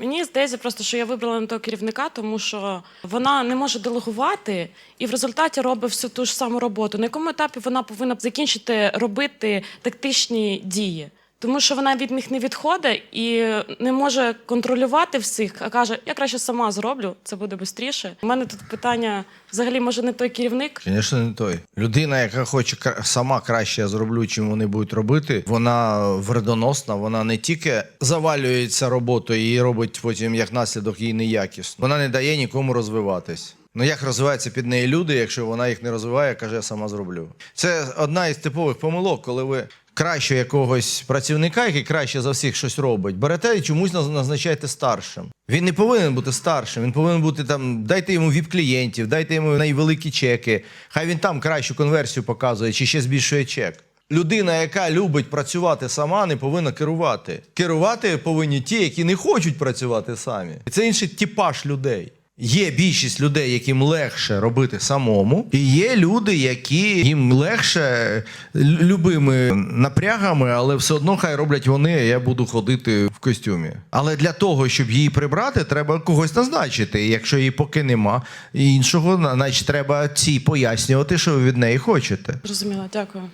Мені здається, просто що я вибрала на того керівника, тому що вона не може делегувати і в результаті робить всю ту ж саму роботу. На якому етапі вона повинна закінчити робити тактичні дії? Тому що вона від них не відходить і не може контролювати всіх, а каже: я краще сама зроблю, це буде швидше. У мене тут питання: взагалі, може, не той керівник? Звісно, не той. Людина, яка хоче сама краще я зроблю, чим вони будуть робити, вона вредоносна, вона не тільки завалюється роботою і робить потім як наслідок її неякісно. Вона не дає нікому розвиватись. Ну як розвиваються під неї люди, якщо вона їх не розвиває, каже, я сама зроблю. Це одна із типових помилок, коли ви краще якогось працівника, який краще за всіх щось робить, берете і чомусь назначаєте старшим. Він не повинен бути старшим, він повинен бути там, дайте йому віп-клієнтів, дайте йому найвеликі чеки. Хай він там кращу конверсію показує чи ще збільшує чек. Людина, яка любить працювати сама, не повинна керувати. Керувати повинні ті, які не хочуть працювати самі. І це інший типаж людей. Є більшість людей, яким легше робити самому, і є люди, які їм легше любими напрягами, але все одно хай роблять вони, а я буду ходити в костюмі. Але для того, щоб її прибрати, треба когось назначити. Якщо її поки нема іншого, значить треба цій пояснювати, що ви від неї хочете. Зрозуміла, дякую.